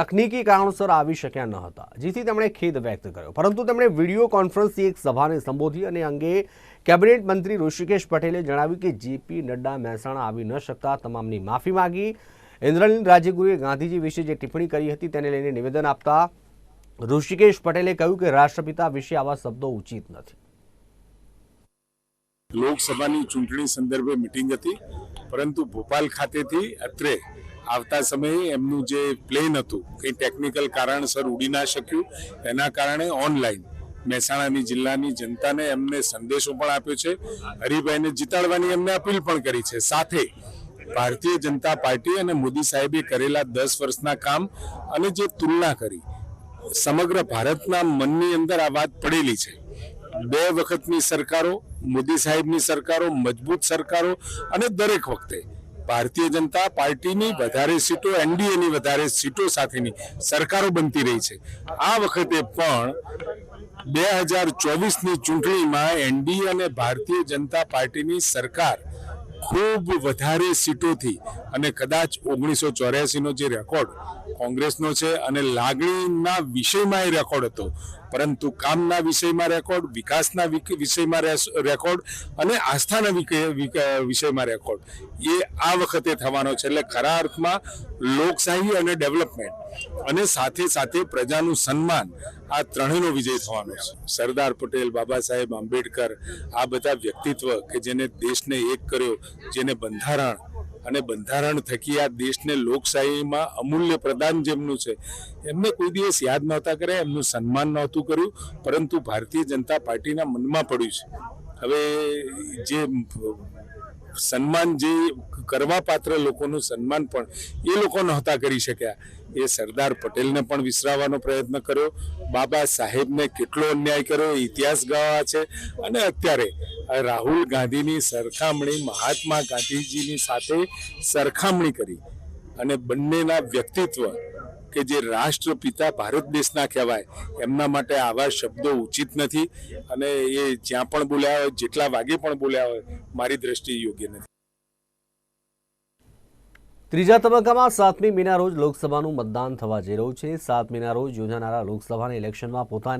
તકનીકી કારણોસર આવી શક્યા ન હતા, જેથી તેમણે ખેદ વ્યક્ત કર્યો. પરંતુ તેમણે વીડિયો કોન્ફરન્સથી એક સભાને સંબોધી અને અંગે કેબિનેટ મંત્રી ઋષિકેશ પટેલે જણાવ્યું કે જેપી નડ્ડા મહેસાણા આવી ન શકતા, તમામની માફી માંગી. ઇન્દ્રનીલ રાજ્યગુરુએ ગાંધીજી વિશે જે ટિપ્પણી કરી હતી તેને લઈને નિવેદન આપતા ઋષિકેશ પટેલે કહ્યું કે રાષ્ટ્રપિતા વિશે આવા શબ્દો ઉચિત નથી. લોકસભાની ચૂંટણી સંદર્ભે મિટિંગ હતી, પરંતુ ભોપાલ ખાતેથી અત્રે આવતા સમયે એમનું જે પ્લેન હતું કંઈ ટેકનિકલ કારણસર ઉડી ના શક્યું. એના કારણે ઓનલાઈન મહેસાણાની જિલ્લાની જનતાને એમને સંદેશો પણ આપ્યો છે. હરિભાઈને જીતાડવાની એમને અપીલ પણ કરી છે. સાથે ભારતીય જનતા પાર્ટી અને મોદી સાહેબે કરેલા દસ વર્ષના કામ અને જે તુલના કરી, સમગ્ર ભારતના મનની અંદર આ વાત પડેલી છે. બે વખતની સરકારો, મોદી સાહેબની સરકારો, મજબૂત સરકારો અને દરેક વખતે ભારતીય જનતા પાર્ટીની વધારે સીટો એનડીએની વધારે સીટો સાથેની સરકારો બનતી રહી છે. આ વખતે પણ બે હજાર ચોવીસની ચૂંટણીમાં એનડીએ અને ભારતીય જનતા પાર્ટીની સરકાર ખૂબ વધારે સીટોથી અને કદાચ ઓગણીસો ચોર્યાસીનો જે રેકોર્ડ કોંગ્રેસનો છે અને લાગણીના વિષયમાં એ રેકોર્ડ હતો. પરંતુ કામના વિષયમાં રેકોર્ડ, વિકાસના વિષયમાં રેકોર્ડ અને આસ્થાના વિષયમાં રેકોર્ડ. એ આ વખતે થવાનો છે એટલે ખરા અર્થમાં લોકશાહી અને ડેવલપમેન્ટ. અને સાથે સાથે પ્રજાનું સન્માન આ ત્રણેયનો વિજય થવાનો છે. સરદાર પટેલ, બાબા સાહેબ, આંબેડકર, આ બધા વ્યક્તિત્વ કે જેને દેશને એક કર્યો, જેને બંધારણ અને બંધારણ થકી આ દેશને લોકશાહીમાં અમૂલ્ય પ્રદાન જેમનું છે, એમને કોઈ દિવસ યાદ નહોતા કર્યા, એમનું સન્માન નહોતું કર્યું, પરંતુ ભારતીય જનતા પાર્ટીના મનમાં પડ્યું છે. હવે જે સન્માન જે કરવા પાત્ર લોકોનું સન્માન પણ એ લોકો નહોતા કરી શક્યા. એ સરદાર પટેલને પણ વિસરાવવાનો પ્રયત્ન કર્યો. બાબા સાહેબને કેટલો અન્યાય કર્યો, ઇતિહાસ ગવા છે. અને અત્યારે રાહુલ ગાંધીની સરખામણી, મહાત્મા ગાંધીજીની સાથે સરખામણી કરી. અને બંનેના વ્યક્તિત્વ કે જે રાષ્ટ્રપિતા ભારત દેશના કહેવાય, એમના માટે આવા શબ્દો ઉચિત નથી અને એ જ્યાં પણ બોલ્યા હોય, જેટલા વાગે પણ બોલ્યા હોય, મારી દ્રષ્ટિએ યોગ્ય નથી. ત્રીજા તબક્કામાં સાતમી મેના રોજ લોકસભાનું મતદાન થવા જઈ રહ્યું છે. સાત મેના રોજ યોજાનારા લોકસભાના ઇલેક્શનમાં પોતાની